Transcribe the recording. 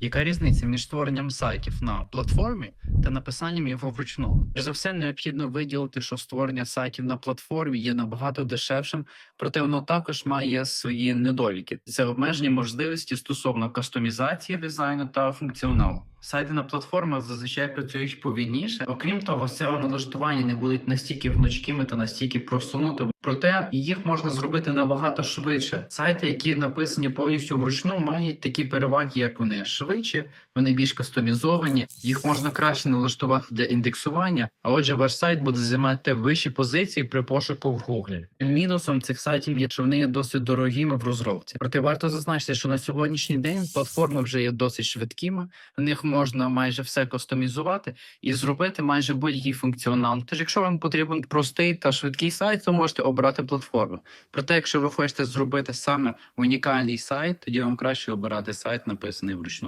Яка різниця між створенням сайтів на платформі та написанням його вручну? За все необхідно виділити, що створення сайтів на платформі є набагато дешевшим, проте воно також має свої недоліки. Це обмежені можливості стосовно кастомізації дизайну та функціоналу. Сайти на платформах зазвичай працюють повільніше. Окрім того, SEO налаштування не будуть настільки гнучкими та настільки просунутими. Проте їх можна зробити набагато швидше. Сайти, які написані повністю вручну, мають такі переваги, як вони швидші, вони більш кастомізовані, їх можна краще налаштувати для індексування. А отже, ваш сайт буде займати вищі позиції при пошуку в Google. Мінусом цих сайтів є, що вони є досить дорогими в розробці. Проте варто зазначити, що на сьогоднішній день платформи вже є досить швидкими. В них можна майже все кастомізувати і зробити майже будь-який функціонал. Тож, якщо вам потрібен простий та швидкий сайт, то можете обрати платформу. Проте, якщо ви хочете зробити саме унікальний сайт, тоді вам краще обирати сайт, написаний вручну.